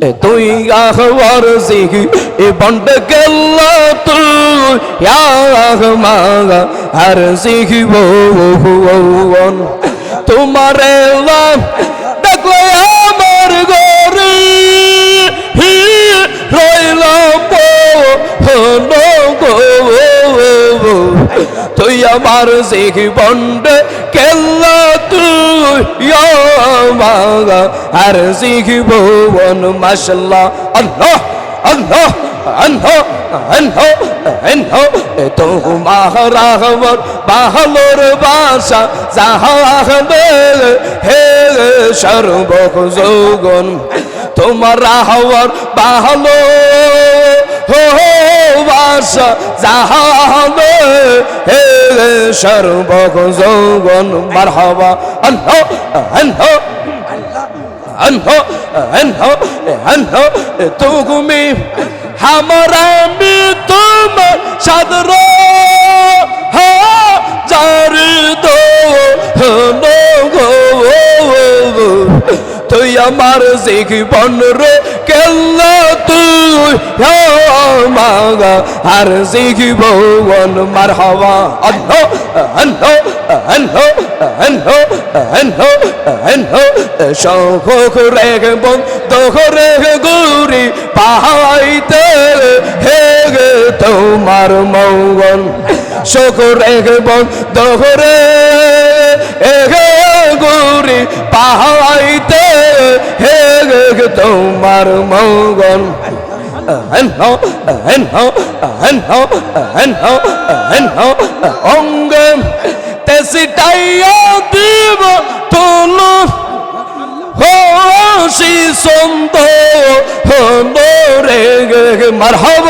তুই আহবার সিহি এ বন্ড গেল তুই মাগা আর সিহি বন তোমার ডাকলে আমার গরে, হি রইলাম গো তুই আমার সিহি বন্ড গেল তুই মাগা আর সিহি বন মাশাল্লাহ আল্লাহ আল্লাহ আল্লাহ আল্লাহ আল্লাহ। তোমার রাহবর বাহলোর বাসা জাহাবে হে সর্বক যোগন তোমার রাহবর বাহলো হো বাসা জাহাবে হে সর্বক যোগন মারহাবা, আল্লাহ আল্লাহ। আনহো আনহো আনহো তুমি হামারা আমি তোমার তুই আমার জীবন রে কেল্লা তুই? মাগা, আর জীবন মার হওয়া। অন্য অন্য অন্য অন্য অন্য অন্য শোক রেগে বন দোহরে গুরি পাহাইতে হে গে তোমার মঙ্গল। শোক রেগে বন দোহরে এগে গুরি পাহাইতে হে তোমার মঙ্গল। অঙ্গে তেসিটাইয়া দিব তোলো। হোসি সন্ত রে মার হব